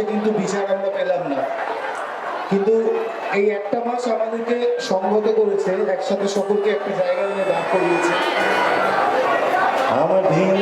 মাসে কিন্তু বিচার আমরা পেলাম না। কিন্তু এই একটা মাস আমাদেরকে সংগত করেছে, একসাথে সকলকে একটা জায়গায় নিয়ে দাঁড় করিয়েছে। আমার ভিন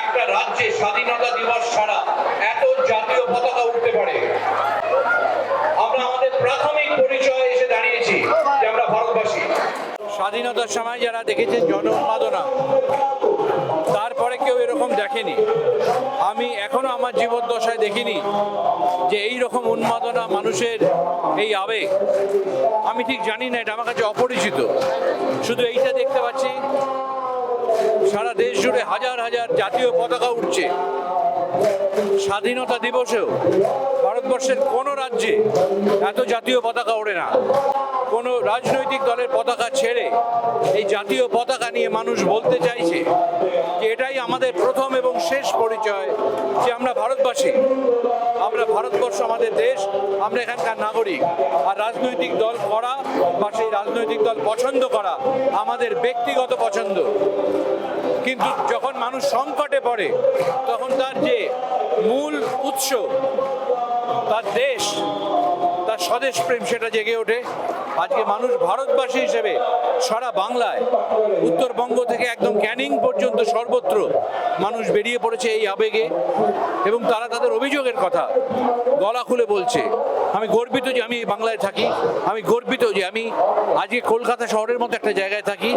একটা রাজ্যে স্বাধীনতা দিবস ছাড়া এত জাতীয় পতাকা উঠতে পারে। আমরা আমাদের প্রাথমিক পরিচয় এসে দাঁড়িয়েছি যে আমরা ভারতবাসী। স্বাধীনতার সময় যারা দেখেছেন জন উন্মাদনা এরকম দেখেনি। আমি এখনও আমার জীবদ্দশায় দেখিনি যে এই রকম উন্মাদনা মানুষের এই আবেগ। আমি ঠিক জানি না, এটা আমার কাছে অপরিচিত। শুধু এইটা দেখতে পাচ্ছি জুড়ে হাজার হাজার জাতীয় পতাকা উঠছে। স্বাধীনতা দিবসেও ভারতবর্ষের কোনো রাজ্যে এত জাতীয় পতাকা ওড়ে না। কোনো রাজনৈতিক দলের পতাকা ছেড়ে এই জাতীয় পতাকা নিয়ে মানুষ বলতে চাইছে যে এটাই আমাদের প্রথম এবং শেষ পরিচয় যে আমরা ভারতবাসী। আমরা ভারতবর্ষ, আমাদের দেশ, আমরা এখানকার নাগরিক। আর রাজনৈতিক দল করা বা সেই রাজনৈতিক দল পছন্দ করা আমাদের ব্যক্তিগত পছন্দ। কিন্তু যখন মানুষ সংকটে পড়ে, তখন তার যে মূল উৎস, তার দেশ, তার স্বদেশ প্রেম সেটা জেগে ওঠে। আজকে মানুষ ভারতবাসী হিসেবে সারা বাংলায় উত্তরবঙ্গ থেকে একদম ক্যানিং পর্যন্ত সর্বত্র মানুষ বেরিয়ে পড়েছে এই আবেগে এবং তারা তাদের অভিযোগের কথা গলা খুলে বলছে। আমি গর্বিত যে আমি বাংলায় থাকি, আমি গর্বিত যে আমি আজকে কলকাতা শহরের মতো একটা জায়গায় থাকি,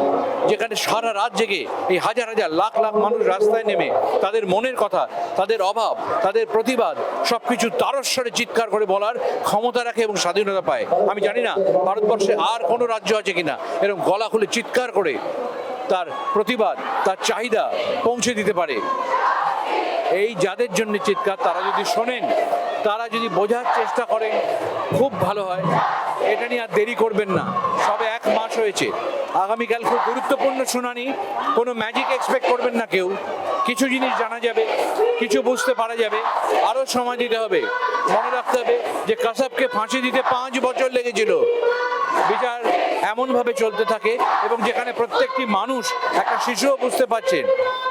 যেখানে সারা রাত জেগে এই হাজার হাজার লাখ লাখ মানুষ রাস্তায় নেমে তাদের মনের কথা, তাদের অভাব, তাদের প্রতিবাদ সব কিছু তারস্বরে চিৎকার করে বলার ক্ষমতা রাখে এবং স্বাধীনতা পায়। আমি জানি না ভারতবর্ষে আর কোনো রাজ্য আছে কিনা। এরকম গলা খুলে চিৎকার করে তার প্রতিবাদ, তার চাহিদা পৌঁছে দিতে পারে। এই যাদের জন্য চিৎকার, তারা যদি শোনেন, তারা যদি বোঝার চেষ্টা করেন, খুব ভালো হয়। এটা নিয়ে আর দেরি করবেন না। সবে এক মাস হয়েছে। আগামীকাল খুব গুরুত্বপূর্ণ শুনানি। কোনো ম্যাজিক এক্সপেক্ট করবেন না কেউ। কিছু জিনিস জানা যাবে, কিছু বুঝতে পারা যাবে। আরও সময় দিতে হবে। মনে রাখতে হবে যে কাসাবকে ফাঁসি দিতে পাঁচ বছর লেগেছিল। বিচার এমনভাবে চলতে থাকে এবং যেখানে প্রত্যেকটি মানুষ একটা শিশুও বুঝতে পারছেন।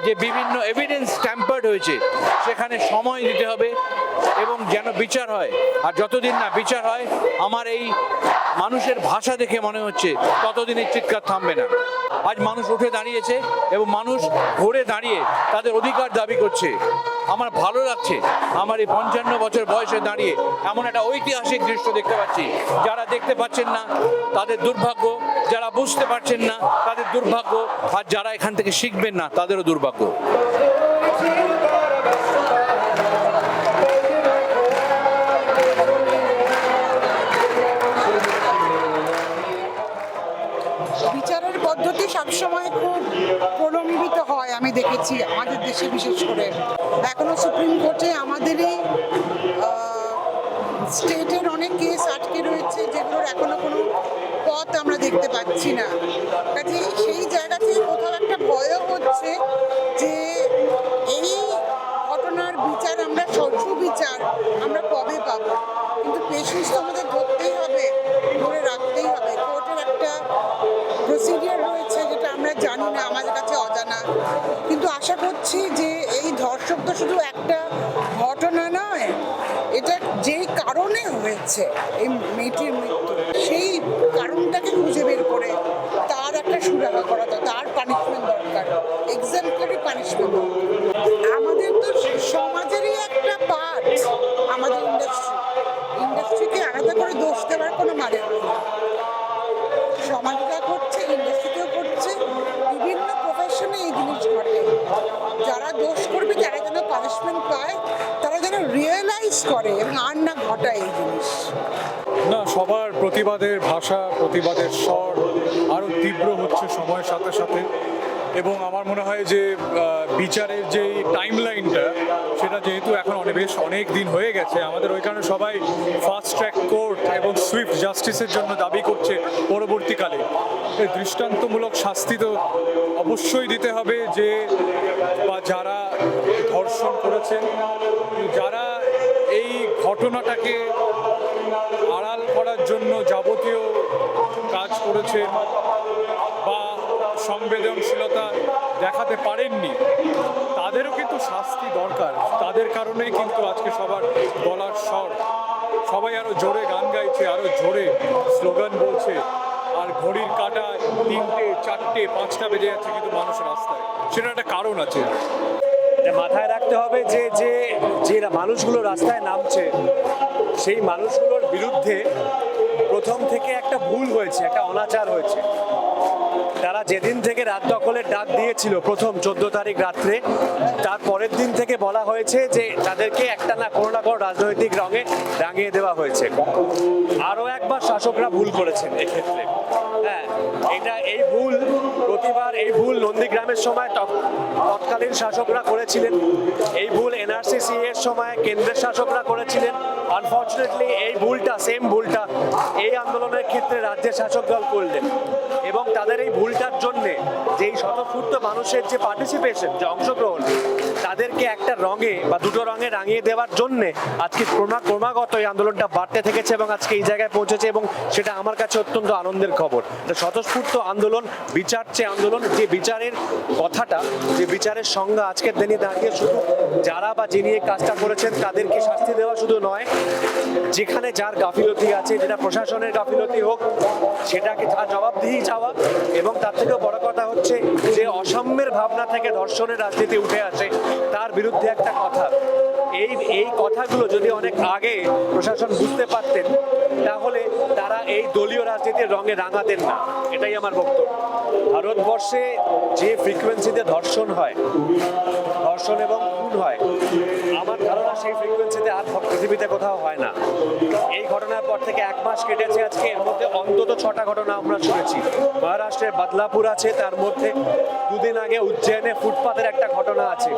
যে বিভিন্ন এভিডেন্স ট্যাম্পার্ড হয়েছে, সেখানে সময় দিতে হবে এবং যেন বিচার হয়। আর যতদিন না বিচার হয়, আমার এই মানুষের ভাষা দেখে মনে হচ্ছে ততদিন এই চিৎকার থামবে না। আজ মানুষ উঠে দাঁড়িয়েছে এবং মানুষ ঘুরে দাঁড়িয়ে তাদের অধিকার দাবি করছে। আমার ভালো লাগছে। আমার এই পঞ্চান্ন বছর বয়সে দাঁড়িয়ে এমন একটা ঐতিহাসিক দৃশ্য দেখতে পাচ্ছি। যারা দেখতে পাচ্ছেন না, তাদের দুর্ভাগ্য, যারা বুঝতে পারছেন না, তাদের দুর্ভাগ্য, আর যারা এখান থেকে শিখবেন না, তাদেরও দুর্ভাগ্য। পেশেন্স তো আমাদের ধরতেই হবে, ধরে রাখতেই হবে। কোর্টের একটা প্রসিডিওর রয়েছে যেটা আমরা জানি না, আমাদের কাছে অজানা। কিন্তু আশা করছি যে এই ধর্ষক তো শুধু একটা ঘটনা নয়, এটা যেই কারণে হয়েছে এই মেয়েটির মৃত্যু, সেই কারণটাকে খুঁজে বের করে তার একটা সুরাহা করা দরকার তার পানিশমেন্ট দরকার এক্সাম্পলারি পানিশমেন্ট আমাদের প্রতিবাদের ভাষা, প্রতিবাদের স্বর আরও তীব্র হচ্ছে সময়ের সাথে সাথে। এবং আমার মনে হয় যে বিচারের যে টাইম লাইনটা সেটা যেহেতু এখন অনেক বেশ অনেক দিন হয়ে গেছে, আমাদের ওই কারণে সবাই ফাস্ট ট্র্যাক কোর্ট এবং সুইফট জাস্টিসের জন্য দাবি করছে পরবর্তীকালে। দৃষ্টান্তমূলক শাস্তি তো অবশ্যই দিতে হবে যে, বা যারা ধর্ষণ করেছেন, যারা এই ঘটনাটাকে কাজ করেছেন বা সংবেদনশীলতা দেখাতে পারেননি, তাদেরও কিন্তু শাস্তি দরকার। তাদের কারণেই কিন্তু আজকে সবার গলার স্বর। সবাই আরও জোরে গান গাইছে, আরও জোরে স্লোগান বলছে। আর ঘড়ির কাটা তিনটে, চারটে, পাঁচটা বেজে যাচ্ছে কিন্তু মানুষ রাস্তায়। সেটা একটা কারণ আছে। মাথায় রাখতে হবে যে যে যে মানুষগুলো রাস্তায় নামছে সেই মানুষগুলোর বিরুদ্ধে প্রথম থেকে একটা ভুল হয়েছে, একটা অনাচার হয়েছে। তারা যেদিন থেকে রাত দখলের ডাক দিয়েছিল, প্রথম চোদ্দ তারিখ রাত্রে, তার পরের দিন থেকে বলা হয়েছে যে তাদেরকে একটা না কোনো না কোনো রাজনৈতিক রঙে রাঙিয়ে দেওয়া হয়েছে। আরও একবার শাসকরা ভুল করেছেন এক্ষেত্রে। হ্যাঁ এটা এই ভুল প্রতিবার এই ভুল নন্দীগ্রামের সময় তৎ- তৎকালীন শাসকরা করেছিলেন। এই ভুল এনআরসিসি এর সময় কেন্দ্রের শাসকরা করেছিলেন। আনফর্চুনেটলি এই ভুলটা সেম ভুলটা, এই আন্দোলনের ক্ষেত্রে রাজ্যের শাসক দল করলেন। এবং তাদের এই ভুলটার জন্যে যেই স্বতঃস্ফূর্ত মানুষের যে পার্টিসিপেশন যে অংশগ্রহণ তাদেরকে একটা রঙে বা দুটো রঙে রাঙিয়ে দেওয়ার জন্যে আজকে ক্রমা, ক্রমাগত এই আন্দোলনটা বাড়তে থেকেছে এবং আজকে এই জায়গায় পৌঁছেছে এবং সেটা আমার কাছে অত্যন্ত আনন্দের খবর। স্বতঃস্ফূর্ত আন্দোলন, বিচার চেয়ে আন্দোলন, যে বিচারের কথাটা, যে বিচারের সংজ্ঞা আজকের দিনে দাঁড়িয়ে শুধু যারা বা যিনি এই কাজটা করেছেন তাদেরকে শাস্তি দেওয়া শুধু নয়, যেখানে যার গাফিলতি আছে, যেটা প্রশাসনের গাফিলতি হোক, সেটাকে তার জবাবদিহি চাওয়া এবং তার থেকেও বড় কথা হচ্ছে যে অসাম্যের ভাবনা থেকে ধর্ষণের রাজনীতি উঠে আসে। তার বিরুদ্ধে একটা কথা। এই এই কথাগুলো যদি অনেক আগে প্রশাসন বুঝতে পারতেন, তাহলে তারা এই দলীয় রাজনীতির রঙে রাঙাতেন না। এটাই আমার বক্তব্য। ভারতবর্ষে যে ফ্রিকুয়েন্সিতে ধর্ষণ হয়, ধর্ষণ এবং খুন হয় সেই ফ্রিকোয়েন্সিতে আর পৃথিবীতে কোথাও হয় না। এই ঘটনার পর থেকে এক মাস কেটেছে আজকে, এর মধ্যে অন্তত ছটা ঘটনা আমরা শুনেছি। মহারাষ্ট্রের বাদলাপুর আছে, তার মধ্যে দুদিন আগে উজ্জয়নে ফুটপাতের একটা ঘটনা আছে।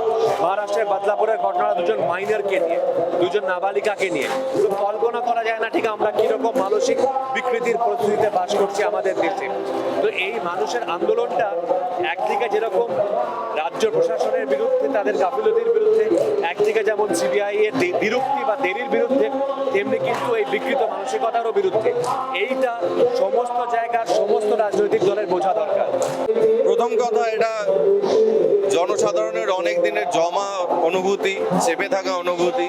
মহারাষ্ট্রের বাদলাপুরের ঘটনা দুজন মাইনারকে নিয়ে, দুজন নাবালিকাকে নিয়ে। তো কল্পনা করা যায় না ঠিক আমরা কীরকম মানসিক বিকৃতির পরিস্থিতিতে বাস করছি আমাদের দেশে। তো এই মানুষের আন্দোলনটা একদিকে যেরকম রাজ্য প্রশাসনের বিরুদ্ধে, তাদের গাফিলতির বিরুদ্ধে, একদিকে যেমন সিবিআই এর বিরক্তি বা দেরির বিরুদ্ধে তেমনি কিন্তু এই বিকৃত মানসিকতারও বিরুদ্ধে। এইটা সমস্ত জায়গার সমস্ত রাজনৈতিক দলের বোঝা দরকার। প্রথম কথা, এটা জনসাধারণের অনেক দিনের জমা অনুভূতি, চেপে থাকা অনুভূতি।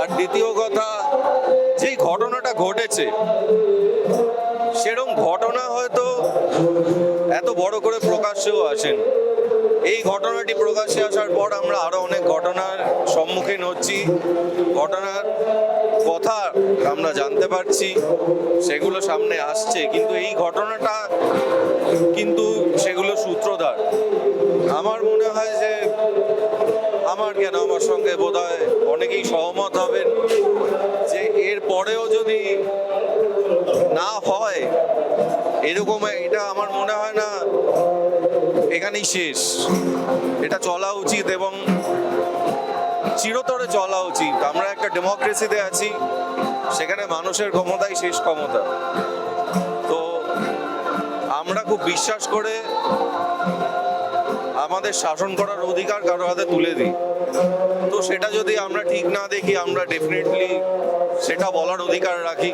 আর দ্বিতীয় কথা, যেই ঘটনাটা ঘটেছে সেরকম ঘটনা হয়তো এত বড় করে প্রকাশ্যেও আসেন। এই ঘটনাটি প্রকাশ্যে আসার পর আমরা আরও অনেক ঘটনার সম্মুখীন হচ্ছি। ঘটনার কথা আমরা জানতে পারছি, সেগুলো সামনে আসছে, কিন্তু এই ঘটনাটা কিন্তু সেগুলো সূত্রধার। আমার মনে হয় যে আমার কেন আমার সঙ্গে বোধ হয় অনেকেই সহমত হবেন যে এর পরেও যদি না হয়, এরকম এটা আমার মনে হয় না এখানেই শেষ। এটা চলা উচিত এবং চিরতরে চলা উচিত। আমরা একটা ডেমোক্রেসিতে আছি, সেখানে মানুষের ক্ষমতাই শেষ ক্ষমতা। তো আমরা খুব বিশ্বাস করে আমাদের শাসন করার অধিকার কারও হাতে তুলে দিই। তো সেটা যদি আমরা ঠিক না দেখি, আমরা ডেফিনেটলি সেটা বলার অধিকার রাখি।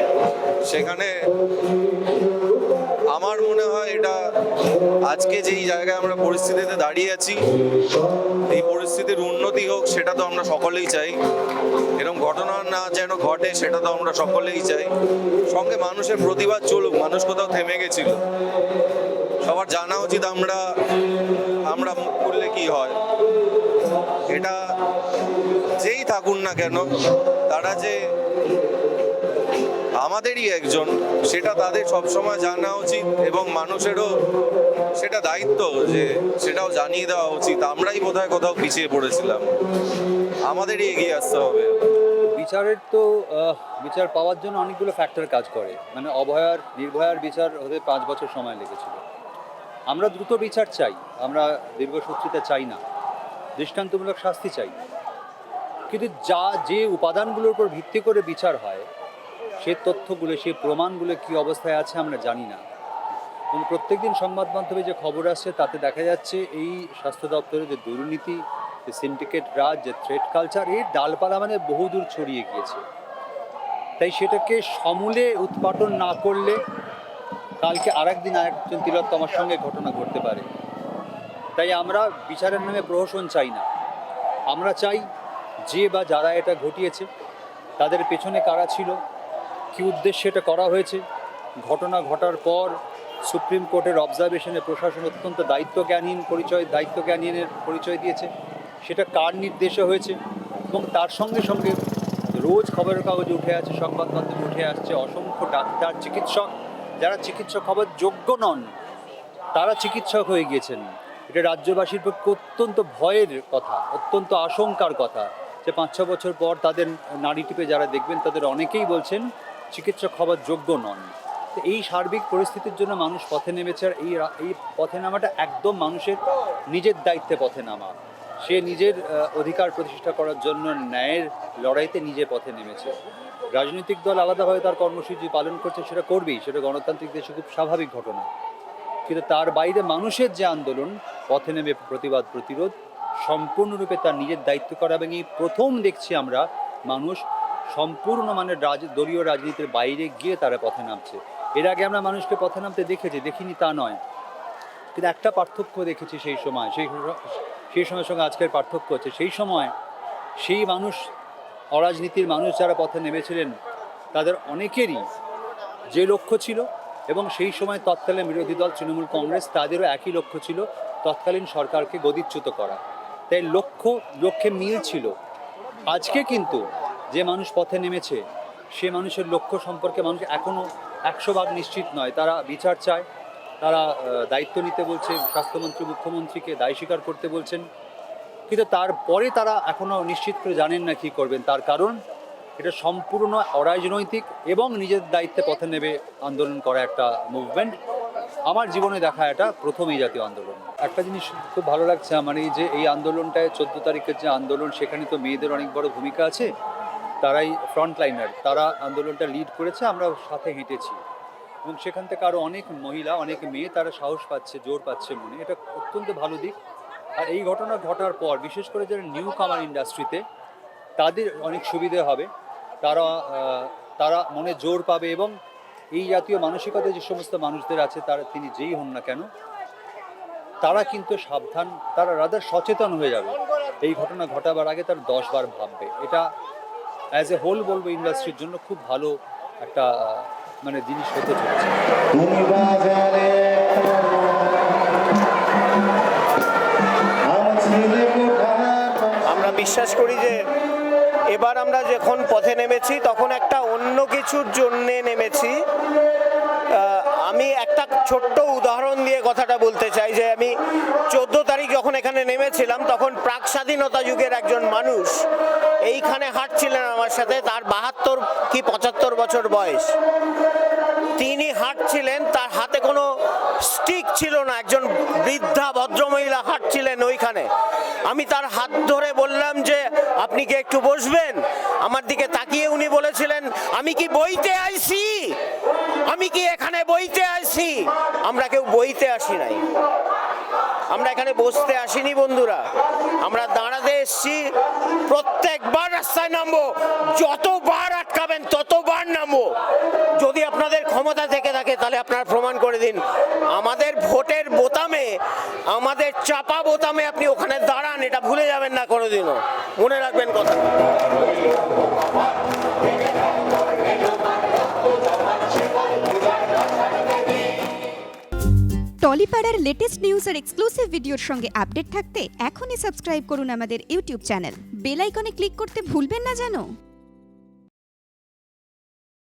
সেখানে আমার মনে হয় এটা আজকে যেই জায়গায় আমরা পরিস্থিতিতে দাঁড়িয়ে আছি, এই পরিস্থিতির উন্নতি হোক, সেটা তো আমরা সকলেই চাই। এরকম ঘটনা না যেন ঘটে, সেটা তো আমরা সকলেই চাই। সঙ্গে মানুষের প্রতিবাদ চলুক, মানুষ কোথাও থেমে গেছিল। সবার জানা উচিত আমরা আমরা মুখ খুললে কি হয়। এটা যেই থাকুন না কেন, তারা যে আমাদেরই একজন, সেটা তাদের সবসময় জানা উচিত এবং মানুষেরও সেটা দায়িত্ব যে সেটাও জানিয়ে দেওয়া উচিত। আমরাই বোধহয় কোথাও পিছিয়ে পড়েছিলাম। আমাদেরই এগিয়ে আসতে হবে। বিচারের তো বিচার পাওয়ার জন্য অনেকগুলো ফ্যাক্টর কাজ করে। মানে অভয়ার নির্ভয়ার বিচার হতে পাঁচ বছর সময় লেগেছিল। আমরা দ্রুত বিচার চাই। আমরা দীর্ঘসূত্রিতা চাই না। দৃষ্টান্তমূলক শাস্তি চাই। কিন্তু যা, যে উপাদানগুলোর উপর ভিত্তি করে বিচার হয় সে তথ্যগুলো সেই প্রমাণগুলো কী অবস্থায় আছে আমরা জানি না। এবং প্রত্যেকদিন সংবাদ মাধ্যমে যে খবর আসছে, তাতে দেখা যাচ্ছে এই স্বাস্থ্য দপ্তরে যে দুর্নীতি, যে সিন্ডিকেট রাজ, যে থ্রেড কালচার এর ডালপালা মানে বহুদূর ছড়িয়ে গিয়েছে। তাই সেটাকে সমূলে উৎপাটন না করলে কালকে আর আরেকদিন আরেকজন তিলোত্তমার সঙ্গে ঘটনা ঘটতে পারে। তাই আমরা বিচারের নামে প্রহসন চাই না। আমরা চাই যে বা যারা এটা ঘটিয়েছে, তাদের পেছনে কারা ছিল কী উদ্দেশ্যে এটা করা হয়েছে? ঘটনা ঘটার পর সুপ্রিম কোর্টের অবজারভেশনে প্রশাসন অত্যন্ত দায়িত্বজ্ঞানহীন পরিচয় দায়িত্বজ্ঞানহীনের পরিচয় দিয়েছে। সেটা কার নির্দেশে হয়েছে? এবং তার সঙ্গে সঙ্গে রোজ খবরের কাগজে উঠে আছে সংবাদ মাধ্যমে উঠে আসছে, অসংখ্য ডাক্তার, চিকিৎসক, যারা চিকিৎসক হবার যোগ্য নন, তারা চিকিৎসক হয়ে গিয়েছেন। এটা রাজ্যবাসীর পক্ষে অত্যন্ত ভয়ের কথা, অত্যন্ত আশঙ্কার কথা যে পাঁচ ছ বছর পর তাদের নাড়ি টিপে যারা দেখবেন, তাদের অনেকেই বলছেন চিকিৎসক হবার যোগ্য নন। তো এই সার্বিক পরিস্থিতির জন্য মানুষ পথে নেমেছে আর এই এই পথে নামাটা একদম মানুষের নিজের দায়িত্বে পথে নামা। সে নিজের অধিকার প্রতিষ্ঠা করার জন্য ন্যায়ের লড়াইতে নিজে পথে নেমেছে। রাজনৈতিক দল আলাদাভাবে তার কর্মসূচি পালন করছে, সেটা করবেই, সেটা গণতান্ত্রিক দেশে খুব স্বাভাবিক ঘটনা। কিন্তু তার বাইরে মানুষের যে আন্দোলন, পথে নেমে প্রতিবাদ, প্রতিরোধ, সম্পূর্ণরূপে তার নিজের দায়িত্ব করা এবং এই প্রথম দেখছি আমরা মানুষ সম্পূর্ণ মানে রাজ দলীয় রাজনীতির বাইরে গিয়ে তারা পথে নামছে। এর আগে আমরা মানুষকে পথে নামতে দেখেছি, দেখিনি তা নয়। কিন্তু একটা পার্থক্য দেখেছি সেই সময়, সেই সেই সময়ের সঙ্গে আজকের পার্থক্য হচ্ছে, সেই সময় সেই মানুষ, অরাজনীতির মানুষ যারা পথে নেমেছিলেন, তাদের অনেকেরই যে লক্ষ্য ছিল এবং সেই সময় তৎকালীন বিরোধী দল তৃণমূল কংগ্রেস, তাদেরও একই লক্ষ্য ছিল, তৎকালীন সরকারকে গদিচ্যুত করা। তাই লক্ষ্য, লক্ষ্যে মিল ছিল। আজকে কিন্তু যে মানুষ পথে নেমেছে, সে মানুষের লক্ষ্য সম্পর্কে মানুষ এখনও একশো ভাগ নিশ্চিত নয়। তারা বিচার চায়, তারা দায়িত্ব নিতে বলছে, স্বাস্থ্যমন্ত্রী, মুখ্যমন্ত্রীকে দায় স্বীকার করতে বলছেন। কিন্তু তারপরে তারা এখনও নিশ্চিত করে জানেন না কী করবেন। তার কারণ, এটা সম্পূর্ণ অরাজনৈতিক এবং নিজের দায়িত্বে পথে নেবে আন্দোলন করা একটা মুভমেন্ট আমার জীবনে দেখা এটা প্রথম এই জাতীয় আন্দোলন। একটা জিনিস খুব ভালো লাগছে আমার, এই যে এই আন্দোলনটায় চোদ্দ তারিখের যে আন্দোলন, সেখানে তো মেয়েদের অনেক বড় ভূমিকা আছে। তারাই ফ্রন্টলাইনার, তারা আন্দোলনটা লিড করেছে আমরা সাথে হেঁটেছি। এবং সেখান থেকে আরও অনেক মহিলা, অনেক মেয়ে তারা সাহস পাচ্ছে, জোর পাচ্ছে মনে। এটা অত্যন্ত ভালো দিক। আর এই ঘটনা ঘটার পর, বিশেষ করে যারা নিউ কামার ইন্ডাস্ট্রিতে তাদের অনেক সুবিধে হবে। তারা তারা মনে জোর পাবে এবং এই জাতীয় মানসিকতা যে সমস্ত মানুষদের আছে, তারা তিনি যেই হন না কেন, তারা কিন্তু সাবধান, তারা রাদার সচেতন হয়ে যাবে। এই ঘটনা ঘটাবার আগে তার দশ বার ভাববে। এটা অ্যাজ এ হোল বলব ইন্ডাস্ট্রির জন্য খুব ভালো একটা মানে জিনিস হতে চলেছে। আমরা বিশ্বাস করি যে এবার আমরা যখন পথে নেমেছি, তখন একটা অন্য কিছুর জন্যে নেমেছি। আমি একটা ছোট্ট উদাহরণ দিয়ে কথাটা বলতে চাই যে আমি চোদ্দ তারিখ যখন এখানে নেমেছিলাম, তখন প্রাক স্বাধীনতা যুগের একজন মানুষ এইখানে হাঁটছিলেন আমার সাথে। তার বাহাত্তর কি পঁচাত্তর বছর বয়স। তিনি হাঁটছিলেন, তার হাতে কোনো স্টিক ছিল না। একজন বৃদ্ধা ভদ্রমহিলা হাঁটছিলেন ওইখানে। আমি তার হাত ধরে বললাম যে আপনি কি একটু বসবেন? আমার দিকে তাকিয়ে উনি বলেছিলেন, আমি কি বইতে আইছি? আমি কি এখানে বইতে আইছি? আমরা কেউ বইতে আসি নাই। আমরা এখানে বসতে আসিনি, বন্ধুরা। আমরা দাঁড়াতে এসছি, প্রত্যেকবার রাস্তায় নামবো, যতবার আটকাবেন ততবার নামবো। যদি আপনাদের ক্ষমতা থেকে থাকে, তাহলে আপনারা প্রমাণ করে দিন। আমাদের ভোটের বোতামে, আমাদের চাপা বোতামে আপনি ওখানে দাঁড়ান, এটা ভুলে যাবেন না কোনোদিনও। মনে রাখবেন কথা। টলিপাড়ার লেটেস্ট নিউজ আর এক্সক্লুসিভ ভিডিওর সঙ্গে আপডেট থাকতে এখনই সাবস্ক্রাইব করুন আমাদের ইউটিউব চ্যানেল বেল আইকনে ক্লিক করতে ভুলবেন না জানো